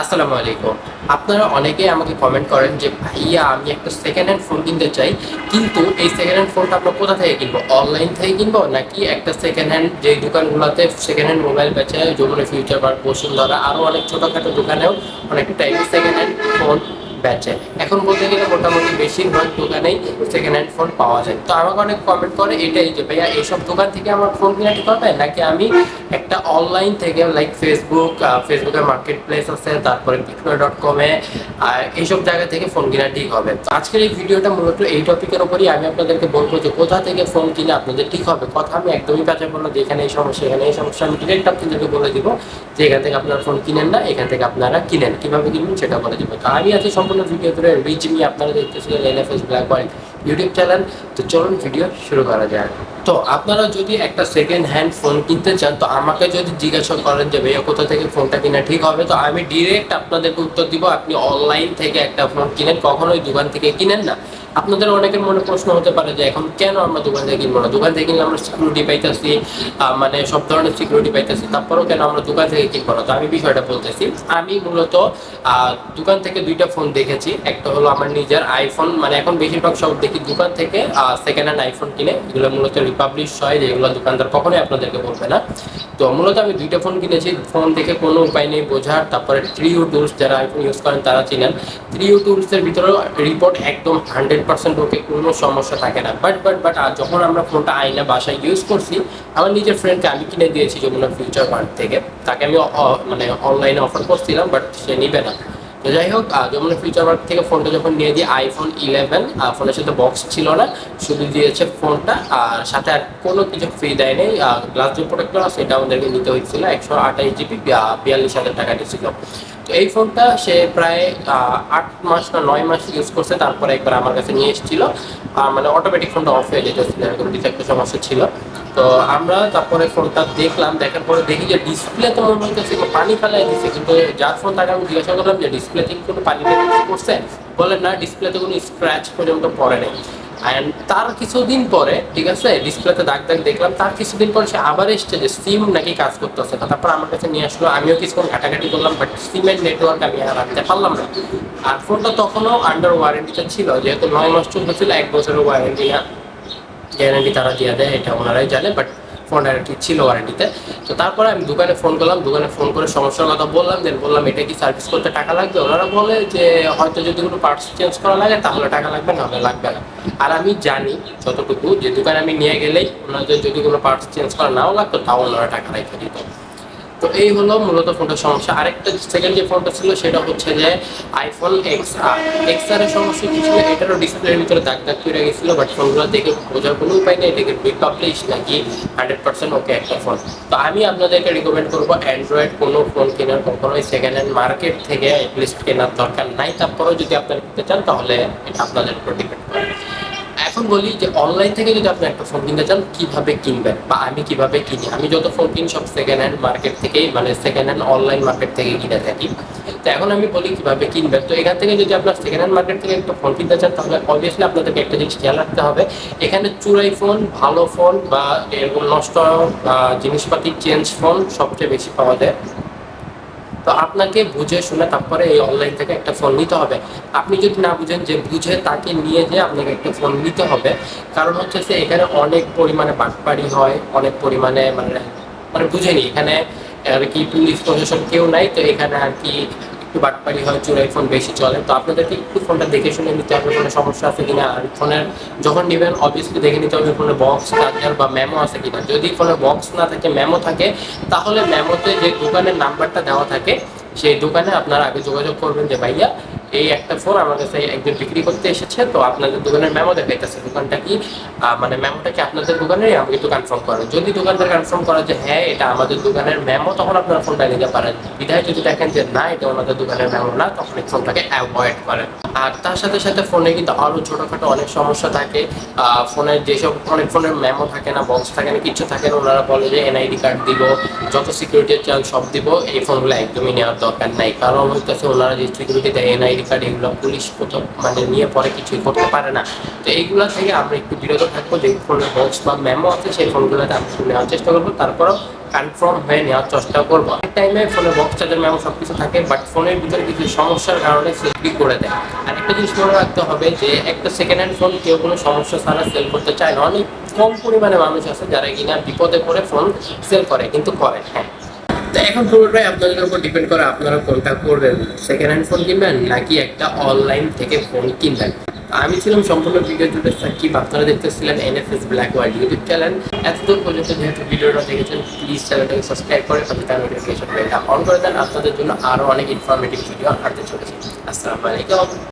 আসসালামু আলাইকুম। আপনারা অনেকেই আমাকে কমেন্ট করেন যে, ভাইয়া, আমি একটা সেকেন্ড হ্যান্ড ফোন কিনতে চাই, কিন্তু এই সেকেন্ড হ্যান্ড ফোনটা আমরা কোথা থেকে কিনবো? অনলাইন থেকে কিনবো, নাকি একটা সেকেন্ড হ্যান্ড যে দোকানগুলোতে সেকেন্ড হ্যান্ড মোবাইল বেচে যেমন ফিউচার পার্ক বসুন্ধরা আরও অনেক ছোটোখাটো দোকানেও অনেক টাইপের সেকেন্ড হ্যান্ড ফোন বেচে এখন বলতে গেলে মোটামুটি বেশিরভাগ দোকানেই সেকেন্ড হ্যান্ড ফোন পাওয়া যায়। তো আমাকে অনেক কমেন্ট করে এটাই যে, ভাইয়া, এইসব দোকান থেকে আমার ফোন কিনা ঠিক হবে নাকি আমি একটা অনলাইন থেকে লাইক ফেসবুক ফেসবুকের মার্কেট প্লেস আছে, তারপরে বিক্রয় ডট কমে এইসব জায়গা থেকে ফোন কিনা ঠিক হবে। তো আজকের এই ভিডিওটা মূলত এই টপিকের উপরই আমি আপনাদেরকে বলব যে, কোথা থেকে ফোন কিনে আপনাদের ঠিক হবে? কথা আমি একদমই কাছে বলব যে এখানে এই সমস্যা, এখানে এই সমস্যা, আমি ডিরেক্ট আপনাদেরকে বলে দিব যে, এখান থেকে আপনারা ফোন কিনেন না, এখান থেকে আপনারা কিনেন। কীভাবে কিনবেন সেটা বলে দিব। তো আমি আছি সম্পূর্ণ ভিডিও ধরে রিচ নিয়ে আপনারা দেখতেছিলেন NFS black white YouTube channel তো চলুন ভিডিও শুরু করা যায় তো আপনারা যদি একটা সেকেন্ড হ্যান্ড ফোন কিনতে চান, তো আমাকে যদি জিজ্ঞাসা করেন যে, ভাইয়া, কোথা থেকে ফোনটা কিনা ঠিক হবে? তো আমি ডিরেক্ট আপনাদেরকে উত্তর দিব, আপনি অনলাইন থেকে একটা ফোন কিনেন, কখনোই দোকান থেকে কিনেন না। আপনাদের অনেকের মনে প্রশ্ন হতে পারে যে, এখন কেন আমরা দোকান থেকে কিনবো না? দোকান থেকে কিনলে আমরা সিকিউরিটি পাইতেছি মানে সব ধরনের সিকিউরিটি পাইতেছি, তারপরেও কেন আমরা দোকান থেকে কিনবো না? তো আমি বিষয়টা বলতেছি, আমি মূলত দোকান থেকে দুইটা ফোন দেখেছি, একটা হলো আমার নিজের আইফোন মানে এখন বেশিরভাগ সব দেখি দোকান থেকে সেকেন্ড হ্যান্ড আইফোন কিনে এগুলো মূলত রিপাবলিশ হয় যেগুলো দোকানদার কখনোই আপনাদেরকে বলবে না। তো মূলত আমি দুইটা ফোন কিনেছি ফোন দেখে কোনো উপায় নেই বোঝার, তারপরে ট্রিও টুলস যারা আইফোন ইউজ করেন, তারা চিনেন। ট্রিও টুলসের ভিতরে রিপোর্ট একদম হান্ড্রেড পার্সেন্ট ওকে কোনো সমস্যা থাকে না। বাট বাট বাট যখন আমরা ফোনটা আইনা বাসায় ইউজ করছি, আমার নিজের ফ্রেন্ডকে আমি কিনে দিয়েছি যমুনা ফিউচার পার্ক থেকে। তাকে আমি মানে অনলাইনে অফার করছিলাম বাট সে নিবে না। তো যাই হোক যেমন ফিউচার পার্ক থেকে ফোনটা যখন নিয়ে দিই আইফোন ইলেভেন ফোনের সাথে বক্স ছিল না, শুধু দিয়েছে ফোনটা আর সাথে আর কোনো কিছু ফ্রি দেয় নেই গ্লাস যে প্রোডাক্টটা সেটা আমাদেরকে নিতে হয়েছিল, একশো আঠাশ জিবি বিয়াল্লিশ হাজার টাকা দিয়েছিল। তো এই ফোনটা সে প্রায় আট মাস না নয় মাস ইউজ করছে, তারপরে একবার আমার কাছে নিয়ে এসেছিল মানে অটোমেটিক ফোনটা অফ হয়ে যেতেছিল একটা সমস্যা ছিল। তো আমরা তারপরে ফোনটা দেখলাম, দেখার পরে দেখি যে ডিসপ্লে তো মনে কেউ পানি ফেলাই দিচ্ছে কিন্তু যার ফোন তাকে আমি জিজ্ঞাসা করলাম যে ডিসপ্লে থেকে কোনো পানি করছে? বলে, না ডিসপ্লেতে কোনো স্ক্র্যাচ পর্যন্ত পড়ে নেই। অ্যান্ড তার কিছুদিন পরে, ঠিক আছে ডিসপ্লেতে দাগ দাগ দেখলাম, তার কিছুদিন পরে সে আবার এসছে যে সিম নাকি কাজ করতেছে। না তারপর আমার কাছে নিয়ে আসলো, আমিও কিছুক্ষণ ঘাটাঘাটি করলাম বাট সিমের নেটওয়ার্ক আমি আর রাখতে পারলাম না। আর ফোনটা তখনও আন্ডার ওয়ারেন্টিটা ছিল, যেহেতু নয় মাস চলতেছিল, এক বছরের ওয়ারেন্টি গ্যারান্টি তারা দিয়ে দেয়, এটা ওনারাই জানে বাট ফোন ওয়ারেন্টি ছিল ওয়ারেন্টিতে তো তারপরে আমি দোকানে ফোন করলাম, দোকানে ফোন করে সমস্যার কথা বললাম দেন বললাম, এটা কি সার্ভিস করতে টাকা লাগবে? ওনারা বলে যে, হয়তো যদি কোনো পার্টস চেঞ্জ করা লাগে, তাহলে টাকা লাগবে না হলে লাগবে না। আর আমি জানি যতটুকু, যে দোকানে আমি নিয়ে গেলেই ওনাদের যদি কোনো পার্টস চেঞ্জ করা নাও লাগতো, তাও ওনারা টাকা রেখে দিত। তো এই হলো মূলত ফোনটার সমস্যা। আরেকটা সেকেন্ড যে ফোনটা ছিল সেটা হচ্ছে যে iPhone X R X R এর সমস্যা কি ছিল? এটারও ডিসপ্লের ভিতরে দাগ দাগ করে গেছিল বাট ফোনগুলো দেখে বোঝার কোনো উপায় নেই, এটাকে রিপাবলিশ নাকি হান্ড্রেড পার্সেন্ট ওকে একটা ফোন তো আমি আপনাদেরকে রিকমেন্ড করব অ্যান্ড্রয়েড কোনো ফোন কেনার কখনোই সেকেন্ড হ্যান্ড মার্কেট থেকে অ্যাটলিস্ট কেনার দরকার নাই। তারপরেও যদি আপনারা কিনতে চান, তাহলে এটা আপনাদের উপর ডিপেন্ড করে। এখন বলি যে অনলাইন থেকে যদি আপনি একটা ফোন কিনতে চান, কীভাবে কিনবেন বা আমি কীভাবে কিনি? আমি যত ফোন কিনি, সব সেকেন্ড হ্যান্ড মার্কেট থেকেই মানে সেকেন্ড হ্যান্ড অনলাইন মার্কেট থেকে কিনে থাকি। তো এখন আমি বলি কীভাবে কিনবেন? তো এখান থেকে যদি আপনার সেকেন্ড হ্যান্ড মার্কেট থেকে একটা ফোন কিনতে চান, তাহলে অবভিয়াসলি আপনাদেরকে একটা জিনিস খেয়াল রাখতে হবে। এখানে চুরাই ফোন ভালো ফোন বা এরকম নষ্ট জিনিসপাতি চেঞ্জ ফোন সবচেয়ে বেশি পাওয়া যায়। তো আপনাকে বুঝে শুনে তারপরে এই অনলাইন থেকে একটা ফোন নিতে হবে। আপনি যদি না বুঝেন যে বুঝে তাকে নিয়ে যে আপনাকে একটা ফোন নিতে হবে, কারণ হচ্ছে যে এখানে অনেক পরিমাণে বাটপাড়ি হয়, অনেক পরিমাণে মানে মানে বুঝেনি। এখানে আর কি পুলিশ প্রশাসন কেউ নাই, তো এখানে আর কি একটু বাটপারি হয় চোরাই ফোন বেশি চলে। তো আপনাদেরকে একটু ফোনটা দেখে শুনে নিতে হবে, কোনো সমস্যা আছে কিনা? আর ফোনের যখন নেবেন অবভিয়াসলি দেখে নিতে হবে ফোনের বক্স চার্জার বা মেমো আছে কিনা। যদি ফোনে বক্স না থাকে মেমো থাকে, তাহলে মেমোতে যে দোকানের নাম্বারটা দেওয়া থাকে, সেই দোকানে আপনারা আগে যোগাযোগ করবেন যে, ভাইয়া এই একটা ফোন আমার কাছে একজন বিক্রি করতে এসেছে, তো আপনাদের দোকানের মেমো দেখাইতেছে দোকানটা কি? মানে মেমোটা কি আপনাদের দোকানের আমাকে একটু কনফার্ম করেন। যদি দোকানদার কনফার্ম করে যে হ্যাঁ এটা আমাদের দোকানের মেমো তখন আপনারা ফোনটা নিতে পারেন। বিধায় যদি দেখেন যে না, এটা ওনাদের দোকানের মেমো না, তখন এই ফোনটাকে অ্যাভয়েড করেন। আর তার সাথে সাথে ফোনে কিন্তু আরও ছোটোখাটো অনেক সমস্যা থাকে। ফোনের যেসব অনেক ফোনের মেমো থাকে না বক্স থাকে না, কিছু থাকে না, ওনারা বলে যে এনআইডি কার্ড দিব, যত সিকিউরিটি চান সব দিব, এই ফোনগুলো একদমই নেওয়ার দরকার নাই। কারণ হইতেছে ওনারা যে সিকিউরিটি দেয়, এনআইডি কার্ড এগুলো পুলিশ প্রথম মানে নিয়ে পরে কিছুই করতে পারে না। তো এইগুলো থেকে আমরা একটু বিরত থাকব, যে ফোনের বক্স বা মেমো আছে, সেই ফোনগুলোতে আমরা নেওয়ার চেষ্টা করব। তারপরও কনফার্ম হয়ে নেওয়ার চেষ্টা করব। এক টাইমে ফোনের বক্স চার্জার মেমো সব কিছু থাকে বাট ফোনের ভিতরে কিছু সমস্যার কারণে সেলফি করে দেয়? আর একটা জিনিস মনে রাখতে হবে, যে একটা সেকেন্ড হ্যান্ড ফোন কেউ কোনো সমস্যা ছাড়া সেল করতে চায় না। অনেক কম পরিমাণে মানুষ আছে যারা কিনা বিপদে পড়ে ফোন সেল করে, কিন্তু করে হ্যাঁ। তো এখন পুরোটাই আপনাদের উপর ডিপেন্ড করে আপনারা কোনটা করবেন। সেকেন্ড হ্যান্ড ফোন কিনবেন নাকি একটা অনলাইন থেকে ফোন কিনবেন? আমি ছিলাম সম্পূর্ণ ভিডিও জুড়ে সাকিব আপনারা দেখতেছিলেন NFS black world YouTube channel এতদূর পর্যন্ত যেহেতু ভিডিওটা দেখেছেন প্লিজ চ্যানেলটাকে সাবস্ক্রাইব করে সাথে তার নোটিফিকেশন বেলটা অন করে দেন। আপনাদের জন্য আরও অনেক ইনফরমেটিভ ভিডিও আসতে চলেছে। আসসালামু আলাইকুম।